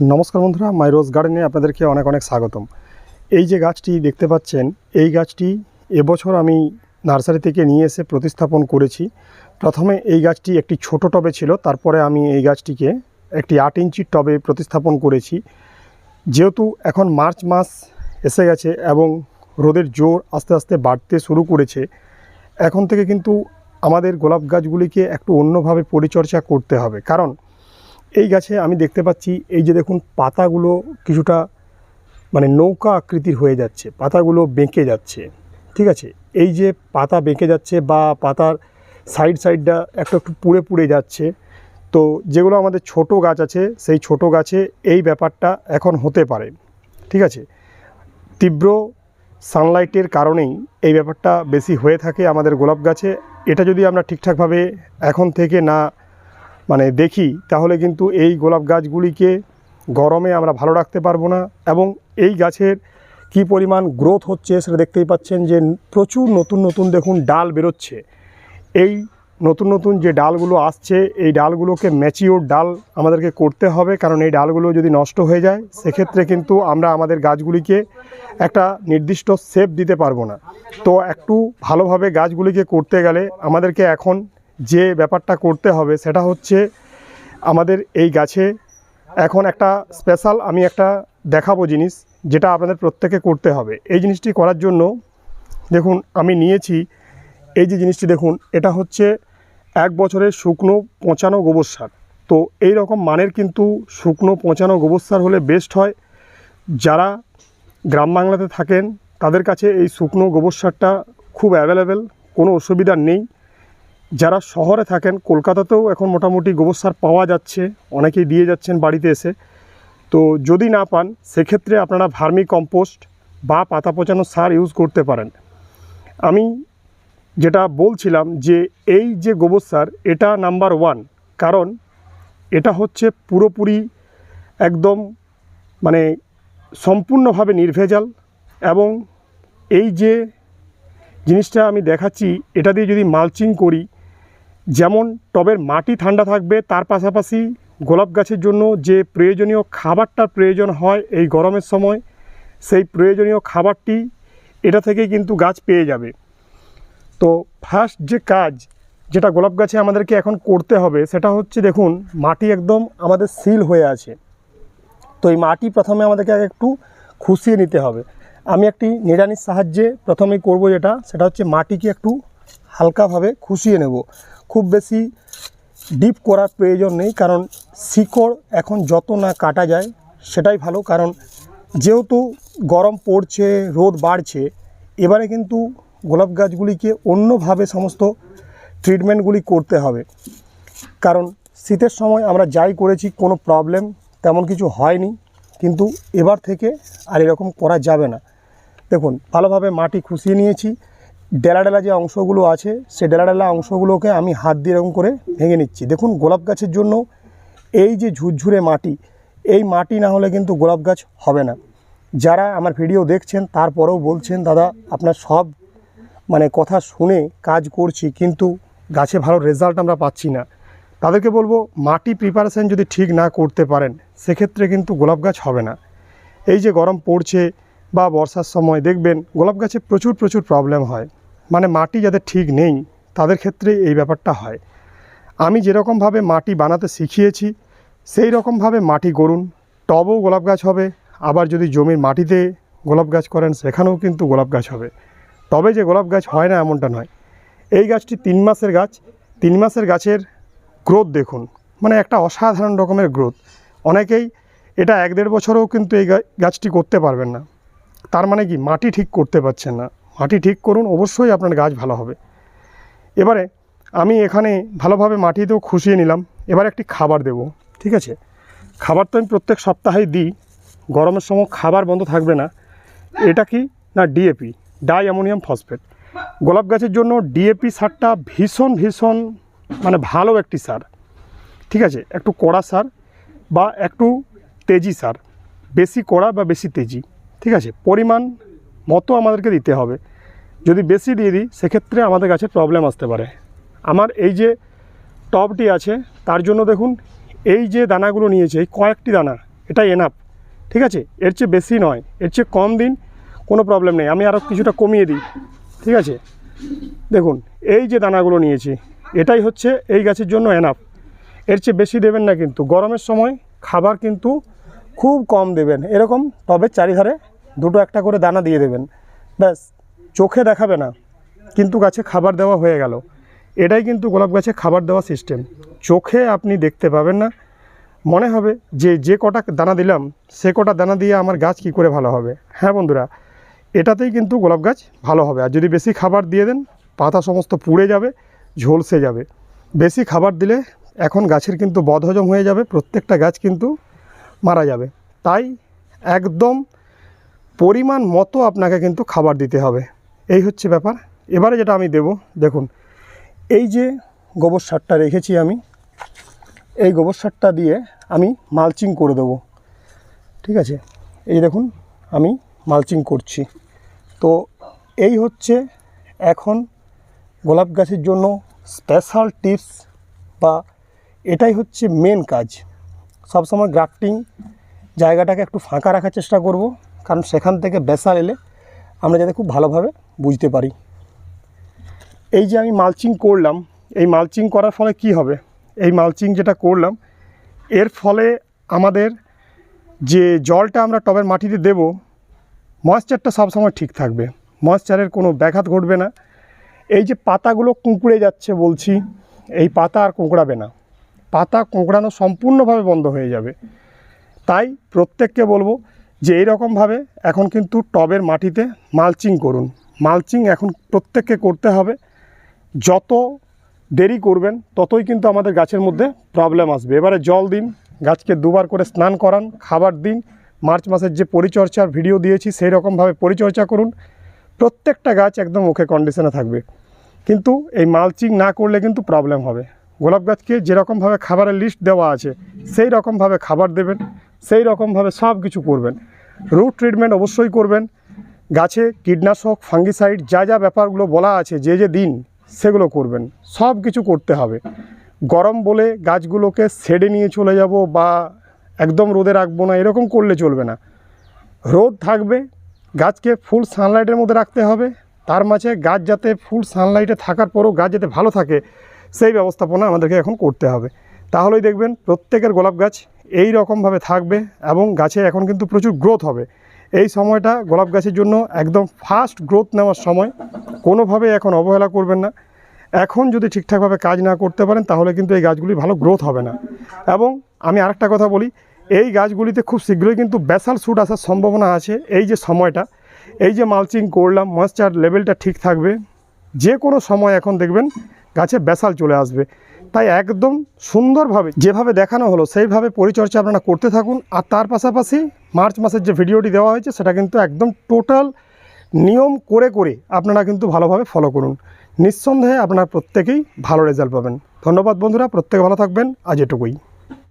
নমস্কার বন্ধুরা, মাই রোজ গার্ডেনে আপনাদেরকে অনেক অনেক স্বাগতম। এই যে গাছটি দেখতে পাচ্ছেন, এই গাছটি এবছর আমি নার্সারি থেকে নিয়ে এসে প্রতিস্থাপন করেছি। প্রথমে এই গাছটি একটি ছোট টবে ছিল, তারপরে আমি এই গাছটিকে একটি আট ইঞ্চির টবে প্রতিস্থাপন করেছি। যেহেতু এখন মার্চ মাস এসে গেছে এবং রোদের জোর আস্তে আস্তে বাড়তে শুরু করেছে, এখন থেকে কিন্তু আমাদের গোলাপ গাছগুলিকে একটু অন্যভাবে পরিচর্যা করতে হবে। কারণ এই গাছে আমি দেখতে পাচ্ছি, এই যে দেখুন পাতাগুলো কিছুটা মানে নৌকা আকৃতির হয়ে যাচ্ছে, পাতাগুলো বেঁকে যাচ্ছে, ঠিক আছে? এই যে পাতা বেঁকে যাচ্ছে বা পাতার সাইড সাইডটা একটু একটু পুড়ে পুড়ে যাচ্ছে, তো যেগুলো আমাদের ছোট গাছ আছে, সেই ছোট গাছে এই ব্যাপারটা এখন হতে পারে, ঠিক আছে? তীব্র সানলাইটের কারণেই এই ব্যাপারটা বেশি হয়ে থাকে আমাদের গোলাপ গাছে। এটা যদি আমরা ঠিকঠাকভাবে এখন থেকে না মানে দেখি, তাহলে কিন্তু এই গোলাপ গাছগুলিকে গরমে আমরা ভালো রাখতে পারব না এবং এই গাছের কি পরিমাণ গ্রোথ হচ্ছে সেটা দেখতেই পাচ্ছেন যে প্রচুর নতুন নতুন দেখুন ডাল বেরোচ্ছে। এই নতুন নতুন যে ডালগুলো আসছে, এই ডালগুলোকে ম্যাচিওর ডাল আমাদেরকে করতে হবে, কারণ এই ডালগুলো যদি নষ্ট হয়ে যায়, সেক্ষেত্রে কিন্তু আমরা আমাদের গাছগুলিকে একটা নির্দিষ্ট শেপ দিতে পারব না। তো একটু ভালোভাবে গাছগুলিকে করতে গেলে আমাদেরকে এখন যে ব্যাপারটা করতে হবে সেটা হচ্ছে আমাদের এই গাছে এখন একটা স্পেশাল আমি একটা দেখাবো জিনিস যেটা আপনাদের প্রত্যেকে করতে হবে। এই জিনিসটি করার জন্য দেখুন আমি নিয়েছি, এই যে জিনিসটি দেখুন, এটা হচ্ছে এক বছরের শুকনো পচানো গোবর সার। তো এই রকম মানের কিন্তু শুকনো পচানো গোবর সার হলে বেস্ট হয়। যারা গ্রাম বাংলাতে থাকেন, তাদের কাছে এই শুকনো গোবর সারটা খুব অ্যাভেলেবেল কোনো অসুবিধা নেই। যারা শহরে থাকেন, কলকাতাতেও এখন মোটামুটি গোবর সার পাওয়া যাচ্ছে, অনেকেই দিয়ে যাচ্ছেন বাড়িতে এসে। তো যদি না পান, সেক্ষেত্রে আপনারা ভার্মি কম্পোস্ট বা পাতা পচানো সার ইউজ করতে পারেন। আমি যেটা বলছিলাম যে এই যে গোবর সার, এটা নাম্বার ওয়ান। কারণ এটা হচ্ছে পুরোপুরি একদম মানে সম্পূর্ণভাবে নির্ভেজাল এবং এই যে জিনিসটা আমি দেখাচ্ছি, এটা দিয়ে যদি মালচিং করি যেমন টবের মাটি ঠান্ডা থাকবে, তার পাশাপাশি গোলাপ গাছের জন্য যে প্রয়োজনীয় খাবারটার প্রয়োজন হয় এই গরমের সময়, সেই প্রয়োজনীয় খাবারটি এটা থেকে কিন্তু গাছ পেয়ে যাবে। তো ফার্স্ট যে কাজ যেটা গোলাপ গাছে আমাদেরকে এখন করতে হবে, সেটা হচ্ছে দেখুন, মাটি একদম আমাদের সিল হয়ে আছে। তো এই মাটি প্রথমে আমাদেরকে একটু খুশিয়ে নিতে হবে। আমি একটি নিড়ানির সাহায্যে প্রথমেই করব যেটা, সেটা হচ্ছে মাটিকে একটু হালকাভাবে খুশিয়ে নেব। খুব বেশি ডিপ করার প্রয়োজন নেই, কারণ শিকড় এখন যত না কাটা যায় সেটাই ভালো, কারণ যেহেতু গরম পড়ছে, রোদ বাড়ছে, এবারে কিন্তু গোলাপ গাছগুলিকে অন্যভাবে সমস্ত ট্রিটমেন্টগুলি করতে হবে। কারণ শীতের সময় আমরা যাই করেছি, কোনো প্রবলেম তেমন কিছু হয়নি, কিন্তু এবার থেকে আর এরকম করা যাবে না। দেখুন, ভালোভাবে মাটি খুশিয়ে নিয়েছি। ডেলা ডেলা যে অংশগুলো আছে, সে ডেলা ডেলা অংশগুলোকে আমি হাত দিয়ে এরকম করে ভেঙে নিচ্ছি। দেখুন, গোলাপ গাছের জন্য এই যে ঝুরঝুরে মাটি, এই মাটি না হলে কিন্তু গোলাপ গাছ হবে না। যারা আমার ভিডিও দেখছেন, তারপরেও বলছেন, দাদা, আপনার সব মানে কথা শুনে কাজ করছি, কিন্তু গাছে ভালো রেজাল্ট আমরা পাচ্ছি না। তাদেরকে বলব, মাটি প্রিপারেশান যদি ঠিক না করতে পারেন, সেক্ষেত্রে কিন্তু গোলাপ গাছ হবে না। এই যে গরম পড়ছে বা বর্ষার সময় দেখবেন, গোলাপ গাছে প্রচুর প্রচুর প্রবলেম হয়। মানে মাটি যাদের ঠিক নেই, তাদের ক্ষেত্রে এই ব্যাপারটা হয়। আমি যেরকমভাবে মাটি বানাতে শিখিয়েছি সেই রকমভাবে মাটি করুন টবও গোলাপ গাছ হবে, আবার যদি জমির মাটিতে গোলাপ গাছ করেন, সেখানেও কিন্তু গোলাপ গাছ হবে। তবে যে গোলাপ গাছ হয় না, এমনটা নয়। এই গাছটি তিন মাসের গাছ। তিন মাসের গাছের গ্রোথ দেখুন। মানে একটা অসাধারণ রকমের গ্রোথ। অনেকেই এটা এক দেড় বছরেও কিন্তু এই গাছটি করতে পারবেন না। তার মানে কি? মাটি ঠিক করতে পারছেন না। মাটি ঠিক করুন, অবশ্যই আপনার গাছ ভালো হবে। এবারে আমি এখানে ভালোভাবে মাটিতেও খুশিয়ে নিলাম। এবার একটি খাবার দেব, ঠিক আছে? খাবার তো আমি প্রত্যেক সপ্তাহে দিই, গরমের সময় খাবার বন্ধ থাকবে না। এটা কি? না ডিএপি ডাই অ্যামোনিয়াম ফসফেট। গোলাপ গাছের জন্য ডিএপি সারটা ভীষণ ভীষণ মানে ভালো একটি সার, ঠিক আছে? একটু কড়া সার বা একটু তেজি সার, বেশি কড়া বা বেশি তেজি, ঠিক আছে? পরিমাণ মতো আমাদেরকে দিতে হবে। যদি বেশি দিয়ে দিই, সেক্ষেত্রে আমাদের গাছে প্রবলেম আসতে পারে। আমার এই যে টবটি আছে, তার জন্য দেখুন, এই যে দানাগুলো নিয়েছে, এই কয়েকটি দানা এটাই এনাফ ঠিক আছে? এর চেয়ে বেশি নয়, এর চেয়ে কম দিন কোনো প্রবলেম নেই। আমি আরও কিছুটা কমিয়ে দিই, ঠিক আছে? দেখুন, এই যে দানাগুলো নিয়েছি, এটাই হচ্ছে এই গাছের জন্য এনাফ এর চেয়ে বেশি দেবেন না কিন্তু। গরমের সময় খাবার কিন্তু খুব কম দেবেন। এরকম তবে চারিধারে দুটো একটা করে দানা দিয়ে দেবেন। ব্যাস, চোখে দেখাবে না, কিন্তু গাছে খাবার দেওয়া হয়ে গেল। এটাই কিন্তু গোলাপ গাছে খাবার দেওয়া সিস্টেম চোখে আপনি দেখতে পাবেন না। মনে হবে যে যে কটা দানা দিলাম, সে কটা দানা দিয়ে আমার গাছ কি করে ভালো হবে। হ্যাঁ বন্ধুরা, এটাতেই কিন্তু গোলাপ গাছ ভালো হবে। আর যদি বেশি খাবার দিয়ে দেন, পাতা সমস্ত পুড়ে যাবে, ঝলসে যাবে। বেশি খাবার দিলে এখন গাছের কিন্তু বদহজম হয়ে যাবে, প্রত্যেকটা গাছ কিন্তু মারা যাবে। তাই একদম পরিমাণ মতো আপনাকে কিন্তু খাবার দিতে হবে। এই হচ্ছে ব্যাপার। এবারে যেটা আমি দেব, দেখুন, এই যে গোবর সারটা রেখেছি আমি, এই গোবর সারটা দিয়ে আমি মালচিং করে দেবো। ঠিক আছে? এই দেখুন, আমি মালচিং করছি। তো এই হচ্ছে এখন গোলাপ গাছের জন্য স্পেশাল টিপস বা এটাই হচ্ছে মেন কাজ। সবসময় গ্রাফটিং জায়গাটাকে একটু ফাঁকা রাখার চেষ্টা করব। কারণ সেখান থেকে বেসা এলে আমরা যাতে খুব ভালোভাবে বুঝতে পারি। এই যে আমি মালচিং করলাম, এই মালচিং করার ফলে কি হবে? এই মালচিং যেটা করলাম, এর ফলে আমাদের যে জলটা আমরা টবের মাটিতে দেব ময়েশ্চারটা সবসময় ঠিক থাকবে। ময়েশ্চারের কোনো ব্যাঘাত ঘটবে না। এই যে পাতাগুলো কুঁকড়ে যাচ্ছে বলছি, এই পাতা আর কুঁকড়াবে না। পাতা কুঁকড়ানো সম্পূর্ণভাবে বন্ধ হয়ে যাবে। তাই প্রত্যেককে বলব যে এইরকমভাবে এখন কিন্তু টবের মাটিতে মালচিং করুন। মালচিং এখন প্রত্যেককে করতে হবে। যত দেরি করবেন, ততই কিন্তু আমাদের গাছের মধ্যে প্রবলেম আসবে। এবারে জল দিন, গাছকে দুবার করে স্নান করান, খাবার দিন। মার্চ মাসের যে পরিচর্যার ভিডিও দিয়েছি, সেই রকমভাবে পরিচর্যা করুন। প্রত্যেকটা গাছ একদম ওকে কন্ডিশনে থাকবে। কিন্তু এই মালচিং না করলে কিন্তু প্রবলেম হবে। গোলাপ গাছকে যেরকমভাবে খাবারের লিস্ট দেওয়া আছে, সেই রকমভাবে খাবার দেবেন। সেই রকমভাবে সব কিছু করবেন। রুট ট্রিটমেন্ট অবশ্যই করবেন। গাছে কীটনাশক ফাঙ্গিসাইড যা যা ব্যাপারগুলো বলা আছে, যে যে দিন সেগুলো করবেন। সব কিছু করতে হবে। গরম বলে গাছগুলোকে শেডে নিয়ে চলে যাব বা একদম রোদে রাখব না, এরকম করলে চলবে না। রোদ থাকবে, গাছকে ফুল সানলাইটের মধ্যে রাখতে হবে। তার মাঝে গাছ যাতে ফুল সানলাইটে থাকার পরও গাছ যাতে ভালো থাকে, সেই ব্যবস্থাপনা আমাদেরকে এখন করতে হবে। তাহলেই দেখবেন প্রত্যেকের গোলাপ গাছ এই রকমভাবে থাকবে এবং গাছে এখন কিন্তু প্রচুর গ্রোথ হবে। এই সময়টা গোলাপ গাছের জন্য একদম ফাস্ট গ্রোথ নেওয়ার সময়। কোনোভাবে এখন অবহেলা করবেন না। এখন যদি ঠিকঠাকভাবে কাজ না করতে পারেন, তাহলে কিন্তু এই গাছগুলি ভালো গ্রোথ হবে না। এবং আমি আরেকটা কথা বলি, এই গাছগুলিতে খুব শীঘ্রই কিন্তু ব্যাসাল শ্যুট আসার সম্ভাবনা আছে। এই যে সময়টা, এই যে মালচিং করলাম ময়েশ্চার লেভেলটা ঠিক থাকবে। যে কোনো সময় এখন দেখবেন গাছে ব্যাসাল চলে আসবে। তাই একদম সুন্দরভাবে যেভাবে দেখানো হলো, সেইভাবে পরিচর্যা আপনারা করতে থাকুন। আর তার পাশাপাশি মার্চ মাসের যে ভিডিওটি দেওয়া হয়েছে, সেটা কিন্তু একদম টোটাল নিয়ম করে করে আপনারা কিন্তু ভালোভাবে ফলো করুন। নিঃসন্দেহে আপনারা প্রত্যেকেই ভালো রেজাল্ট পাবেন। ধন্যবাদ বন্ধুরা, প্রত্যেকে ভালো থাকবেন। আজ এটুকুই।